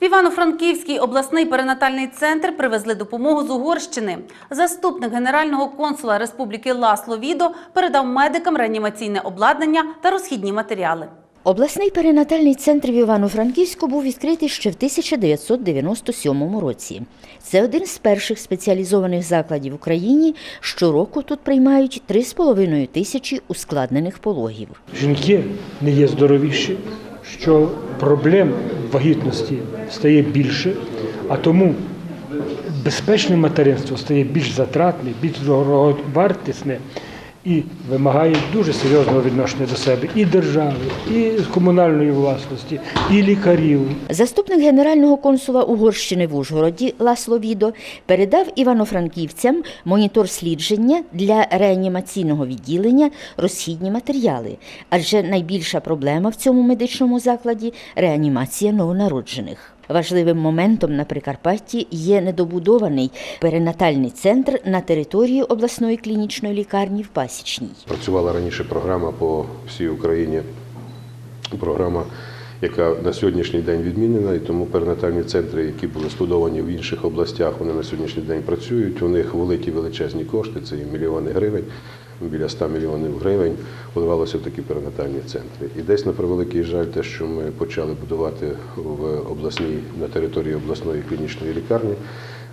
В Івано-Франківський обласний перинатальний центр привезли допомогу з Угорщини. Заступник генерального консула Республіки Ласло Відо передав медикам реанімаційне обладнання та розхідні матеріали. Обласний перинатальний центр в Івано-Франківську був відкритий ще в 1997 році. Це один з перших спеціалізованих закладів в Україні. Щороку тут приймають 3,5 тисячі ускладнених пологів. жінки не є здоровіші, що проблем вагітності стає більше, а тому безпечне материнство стає більш затратне, більш дороговартісне і вимагає дуже серйозного відношення до себе і держави, і комунальної власності, і лікарів. Заступник генерального консула Угорщини в Ужгороді Ласло Відо передав івано-франківцям монітор слідження для реанімаційного відділення розхідні матеріали, адже найбільша проблема в цьому медичному закладі реанімація новонароджених. Важливим моментом на Прикарпатті є недобудований перинатальний центр на території обласної клінічної лікарні в Пасічній. Працювала раніше програма по всій Україні. Програма, яка на сьогоднішній день відмінена, і тому перинатальні центри, які були студовані в інших областях, вони на сьогоднішній день працюють. У них великі величезні кошти, це і мільйони гривень, біля 100 мільйонів гривень вливалося в такі перинатальні центри. І десь на превеликий жаль, те, що ми почали будувати в обласній на території обласної клінічної лікарні.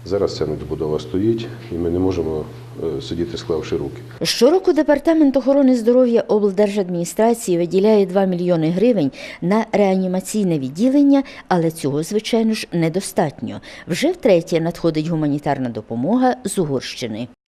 Зараз ця недобудова стоїть, і ми не можемо е, сидіти, склавши руки. Щороку департамент охорони здоров'я облдержадміністрації виділяє 2 мільйони гривень на реанімаційне відділення, але цього, звичайно ж, недостатньо. Вже втретє надходить гуманітарна допомога з Угорщини.